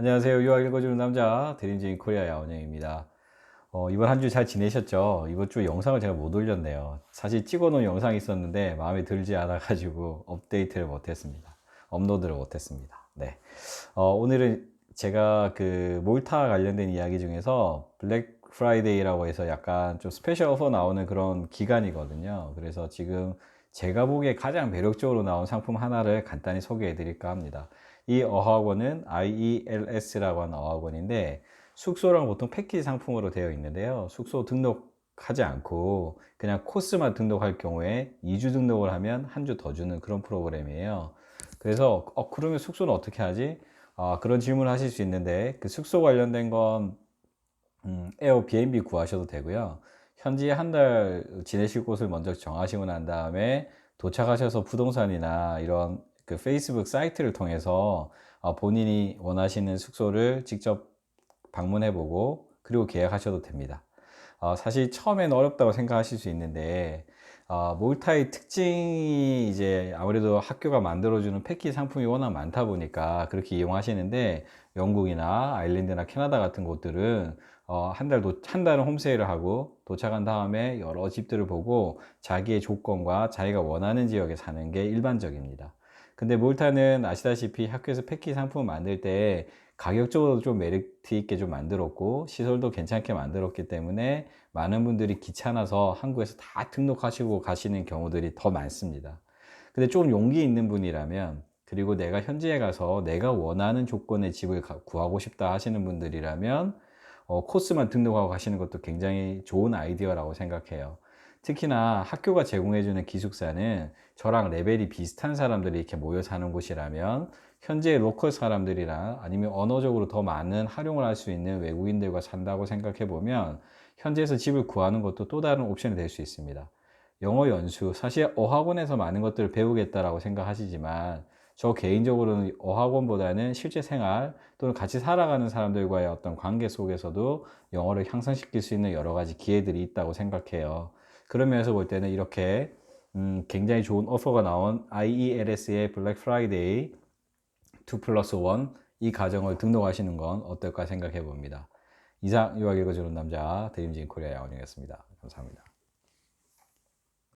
안녕하세요. 유학 읽어주는 남자 드림즈인 코리아 야원영입니다. 어, 이번 한 주 잘 지내셨죠? 이번 주 영상을 제가 못 올렸네요. 사실 찍어놓은 영상이 있었는데 마음에 들지 않아가지고 업데이트를 못했습니다. 업로드를 못했습니다. 네. 어, 오늘은 제가 그 몰타 관련된 이야기 중에서 블랙 프라이데이라고 해서 약간 좀 스페셜 오퍼 나오는 그런 기간이거든요. 그래서 지금 제가 보기에 가장 매력적으로 나온 상품 하나를 간단히 소개해 드릴까 합니다. 이 어학원은 IELS라고 하는 어학원인데 숙소랑 보통 패키지 상품으로 되어 있는데요. 숙소 등록하지 않고 그냥 코스만 등록할 경우에 2주 등록을 하면 한 주 더 주는 그런 프로그램이에요. 그래서 어 그러면 숙소는 어떻게 하지? 아, 그런 질문을 하실 수 있는데 그 숙소 관련된 건 음, 에어비앤비 구하셔도 되고요. 현지에 한 달 지내실 곳을 먼저 정하시고 난 다음에 도착하셔서 부동산이나 이런 그 페이스북 사이트를 통해서 어, 본인이 원하시는 숙소를 직접 방문해 보고 그리고 계약하셔도 됩니다. 어, 사실 처음엔 어렵다고 생각하실 수 있는데 어, 몰타의 특징이 이제 아무래도 학교가 만들어주는 패키지 상품이 워낙 많다 보니까 그렇게 이용하시는데 영국이나 아일랜드나 캐나다 같은 곳들은 어, 한 달, 한 달은 홈스테이를 하고 도착한 다음에 여러 집들을 보고 자기의 조건과 자기가 원하는 지역에 사는 게 일반적입니다. 근데 몰타는 아시다시피 학교에서 패키지 상품을 만들 때 가격적으로 좀 메리트 있게 좀 만들었고 시설도 괜찮게 만들었기 때문에 많은 분들이 귀찮아서 한국에서 다 등록하시고 가시는 경우들이 더 많습니다. 근데 좀 용기 있는 분이라면 그리고 내가 현지에 가서 내가 원하는 조건의 집을 구하고 싶다 하시는 분들이라면 어, 코스만 등록하고 가시는 것도 굉장히 좋은 아이디어라고 생각해요. 특히나 학교가 제공해주는 기숙사는 저랑 레벨이 비슷한 사람들이 이렇게 모여 사는 곳이라면 현재 로컬 사람들이랑 아니면 언어적으로 더 많은 활용을 할 수 있는 외국인들과 산다고 생각해 보면 현지에서 집을 구하는 것도 또 다른 옵션이 될 수 있습니다. 영어 연수, 사실 어학원에서 많은 것들을 배우겠다라고 생각하시지만 저 개인적으로는 어학원보다는 실제 생활 또는 같이 살아가는 사람들과의 어떤 관계 속에서도 영어를 향상시킬 수 있는 여러 가지 기회들이 있다고 생각해요. 그런 면에서 볼 때는 이렇게 음, 굉장히 좋은 오퍼가 나온 IELS의 블랙 프라이데이 2 플러스 1이 과정을 등록하시는 건 어떨까 생각해 봅니다. 이상 유학 읽어주는 남자 드림진 코리아 야원이었습니다. 감사합니다.